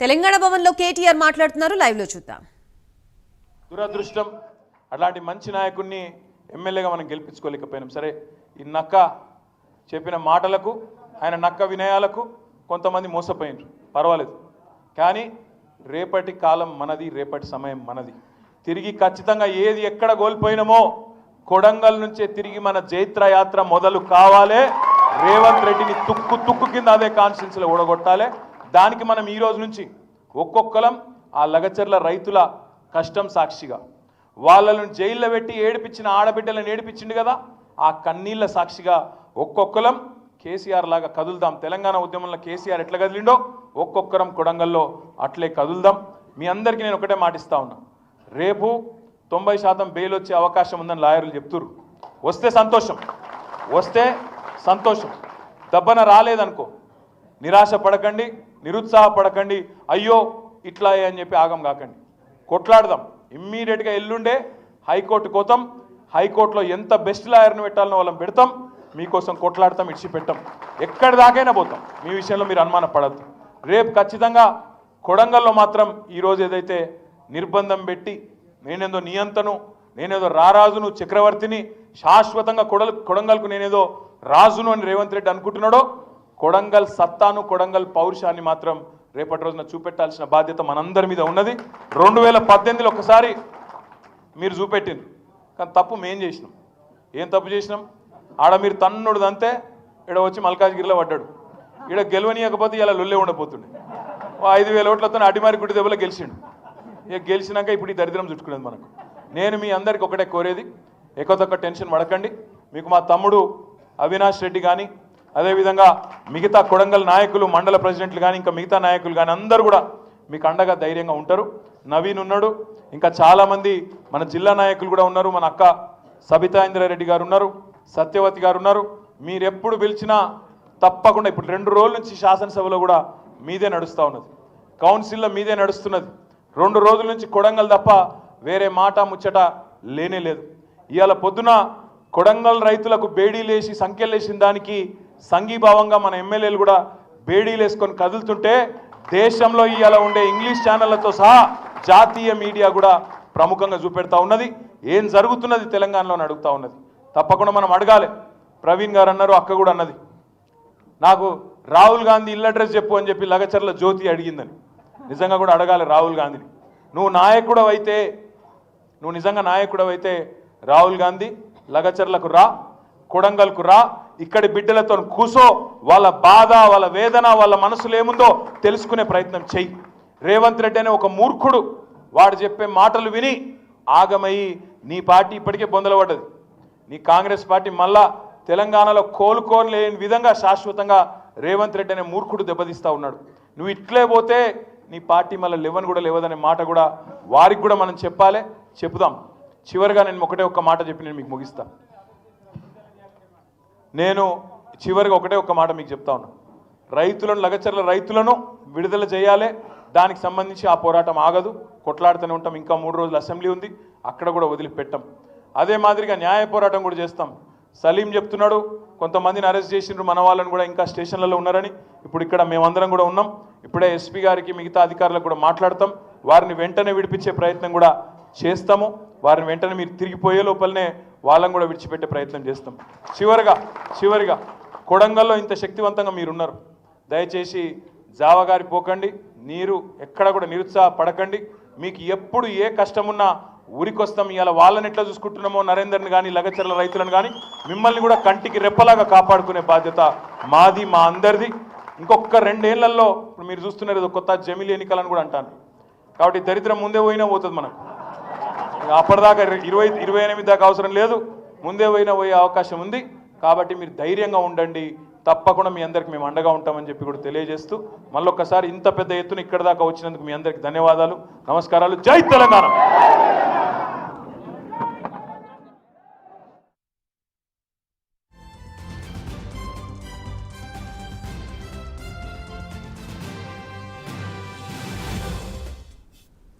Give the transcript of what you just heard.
తెలంగాణ భవన్లో కేటీఆర్ మాట్లాడుతున్నారు. లైవ్లో చూద్దాం. దురదృష్టం అలాంటి మంచి నాయకుడిని ఎమ్మెల్యేగా మనం గెలిపించుకోలేకపోయినాం. సరే ఈ నక్క చెప్పిన మాటలకు ఆయన నక్క వినయాలకు కొంతమంది మోసపోయినారు. పర్వాలేదు. కానీ రేపటి కాలం మనది రేపటి సమయం మనది. తిరిగి ఖచ్చితంగా ఏది ఎక్కడ కోల్పోయినామో కొడంగల్ నుంచే తిరిగి మన జైత్ర యాత్ర మొదలు కావాలే. రేవంత్ రెడ్డిని తుక్కు తుక్కు కింద అదే కాన్స్టిట్యూన్సీలో ఓడగొట్టాలి దానికి మనం ఈ రోజు నుంచి ఒక్కొక్కలం ఆ లగచర్ల రైతుల కష్టం సాక్షిగా. వాళ్ళను జైల్లో పెట్టి ఏడిపించిన ఆడబిడ్డలను ఏడిపించిండు కదా ఆ కన్నీళ్ళ సాక్షిగా ఒక్కొక్కలం కేసీఆర్ లాగా కదులుదాం. తెలంగాణ ఉద్యమంలో కేసీఆర్ ఎట్లా కదిలిండో ఒక్కొక్కరం కొడంగల్లో అట్లే కదులుదాం. మీ అందరికీ నేను ఒకటే మాటిస్తా ఉన్నా. రేపు తొంభై శాతం బెయిల్ వచ్చే అవకాశం ఉందని లాయర్లు చెప్తురు వస్తే సంతోషం. వస్తే సంతోషం. దబ్బన రాలేదనుకో నిరాశ పడకండి. నిరుత్సాహపడకండి. అయ్యో ఇట్లా అని చెప్పి ఆగం కాకండి. కొట్లాడదాం. ఇమ్మీడియట్గా ఎల్లుండే హైకోర్టు కోతాం. హైకోర్టులో ఎంత బెస్ట్ లాయర్ని పెట్టాలనో వాళ్ళని పెడతాం. మీకోసం కొట్లాడతాం ఇడిచిపెట్టాం. ఎక్కడి దాకైనా పోతాం. మీ విషయంలో మీరు అనుమానం పడద్దు. రేపు ఖచ్చితంగా కొడంగల్లో మాత్రం ఈరోజు ఏదైతే నిర్బంధం పెట్టి నేనేదో నియంతను నేనేదో రారాజును చక్రవర్తిని శాశ్వతంగా కొడల్ కొడంగల్కు నేనేదో రాజును అని రేవంత్ రెడ్డి అనుకుంటున్నాడో కొడంగల్ సత్తాను కొడంగల్ పౌరుషాన్ని మాత్రం రేపటి రోజున చూపెట్టాల్సిన బాధ్యత మనందరి మీద ఉన్నది. రెండు వేల పద్దెనిమిదిలో ఒకసారి మీరు చూపెట్టింది కానీ తప్పు మేం చేసినాం. ఏం తప్పు చేసినాం? ఆడ మీరు తన్నుడు అంతే ఇక్కడ వచ్చి మల్కాజ్గిరిలో పడ్డాడు. ఈడ గెలవనీయకపోతే ఇలా లొల్లే ఉండబోతుండే. ఓ ఐదు వేల ఓట్లతో అడిమారి గుడి దెబ్బలో గెలిచిండు. ఇక గెలిచినాక ఇప్పుడు ఈ దరిద్రం చుట్టుకునేది మనకు. నేను మీ అందరికి ఒకటే కోరేది. ఎక్కువ టెన్షన్ పడకండి. మీకు మా తమ్ముడు అవినాష్ రెడ్డి కానీ అదేవిధంగా మిగతా కొడంగల్ నాయకులు మండల ప్రెసిడెంట్లు కానీ ఇంకా మిగతా నాయకులు కానీ అందరూ కూడా మీకు అండగా ధైర్యంగా ఉంటారు. నవీన్ ఉన్నాడు ఇంకా చాలామంది మన జిల్లా నాయకులు కూడా ఉన్నారు. మన అక్క సబితా ఇంద్రారెడ్డి గారు ఉన్నారు సత్యవతి గారు ఉన్నారు. మీరెప్పుడు పిలిచినా తప్పకుండా ఇప్పుడు రెండు రోజుల నుంచి శాసనసభలో కూడా మీదే నడుస్తూ ఉన్నది. కౌన్సిల్లో మీదే నడుస్తున్నది. రెండు రోజుల నుంచి కొడంగల్ తప్ప వేరే మాట ముచ్చట లేనే లేదు. ఇవాళ పొద్దున కొడంగల్ రైతులకు బేడీలేసి సంఖ్యలేసిన దానికి సంఘీభావంగా మన ఎమ్మెల్యేలు కూడా బేడీలు వేసుకొని కదులుతుంటే దేశంలో ఇవాళ ఉండే ఇంగ్లీష్ ఛానళ్ళతో సహా జాతీయ మీడియా కూడా ప్రముఖంగా చూపెడతా ఉన్నది. ఏం జరుగుతున్నది తెలంగాణలో అడుగుతా ఉన్నది. తప్పకుండా మనం అడగాలి. ప్రవీణ్ గారు అన్నారు అక్క కూడా అన్నది. నాకు రాహుల్ గాంధీ ఇల్లు అడ్రస్ చెప్పు అని చెప్పి లగచర్ల జ్యోతి అడిగిందని. నిజంగా కూడా అడగాలి రాహుల్ గాంధీని. నువ్వు నాయకుడు అయితే నువ్వు నిజంగా నాయకుడు అయితే రాహుల్ గాంధీ లగచర్లకు రా కొడంగల్కు రా ఇక్కడి బిడ్డలతో కూసో వాళ్ళ బాధ వాళ్ళ వేదన వాళ్ళ మనసులో ఏముందో తెలుసుకునే ప్రయత్నం చెయ్యి రేవంత్ రెడ్డి అనే ఒక మూర్ఖుడు వాడు చెప్పే మాటలు విని ఆగమయ్యి నీ పార్టీ ఇప్పటికే బొందలబడ్డది నీ కాంగ్రెస్ పార్టీ మళ్ళా తెలంగాణలో కోలుకోలేని విధంగా శాశ్వతంగా రేవంత్ రెడ్డి అనే మూర్ఖుడు దెబ్బతీస్తా ఉన్నాడు. నువ్వు ఇట్లే పోతే నీ పార్టీ మళ్ళీ లేవని కూడా లేవదనే మాట కూడా వారికి కూడా మనం చెప్పాలి. చెప్పుదాం. చివరిగా నేను ఒకటే ఒక్క మాట చెప్పి నేను మీకు ముగిస్తా. నేను చివరిగా ఒకటే ఒక మాట మీకు చెప్తా ఉన్నా. రైతులను లగచర్ల రైతులను విడుదల చేయాలి. దానికి సంబంధించి ఆ పోరాటం ఆగదు. కొట్లాడుతూనే ఉంటాం. ఇంకా మూడు రోజులు అసెంబ్లీ ఉంది. అక్కడ కూడా వదిలిపెట్టాం. అదే మాదిరిగా న్యాయ పోరాటం కూడా చేస్తాం. సలీం చెప్తున్నాడు కొంతమందిని అరెస్ట్ చేసిండ్రు మన వాళ్ళని కూడా ఇంకా స్టేషన్లలో ఉన్నారని. ఇప్పుడు ఇక్కడ మేమందరం కూడా ఉన్నాం. ఇప్పుడే ఎస్పీ గారికి మిగతా అధికారులకు కూడా మాట్లాడతాం. వారిని వెంటనే విడిపించే ప్రయత్నం కూడా చేస్తాము. వారిని వెంటనే మీరు తిరిగిపోయే లోపలనే వాళ్ళని కూడా విడిచిపెట్టే ప్రయత్నం చేస్తాం. చివరిగా చివరిగా కొడంగల్లో ఇంత శక్తివంతంగా మీరున్నారు. దయచేసి జావగారి పోకండి. నీరు ఎక్కడ కూడా నిరుత్సాహపడకండి. మీకు ఎప్పుడు ఏ కష్టమున్నా ఊరికొస్తాం. ఇవాళ వాళ్ళని ఎట్లా చూసుకుంటున్నామో నరేందర్ని కానీ లగచర్ల రైతులను కానీ మిమ్మల్ని కూడా కంటికి రెప్పలాగా కాపాడుకునే బాధ్యత మాది మా అందరిది. ఇంకొక రెండేళ్ళలో ఇప్పుడు మీరు చూస్తున్నారు ఏదో కొత్త జమిలి ఎన్నికలని కూడా అంటాను కాబట్టి దరిద్రం ముందే పోయినా పోతుంది మనకు. అప్పటిదాకా ఇరవై ఇరవై ఎనిమిది దాకా అవసరం లేదు. ముందే పోయినా పోయే అవకాశం ఉంది. కాబట్టి మీరు ధైర్యంగా ఉండండి. తప్పకుండా మీ అందరికి మేము అండగా ఉంటామని చెప్పి కూడా తెలియజేస్తూ మళ్ళొక్కసారి ఇంత పెద్ద ఎత్తున ఇక్కడ దాకా వచ్చినందుకు మీ అందరికి ధన్యవాదాలు. నమస్కారాలు. జై తెలంగాణ!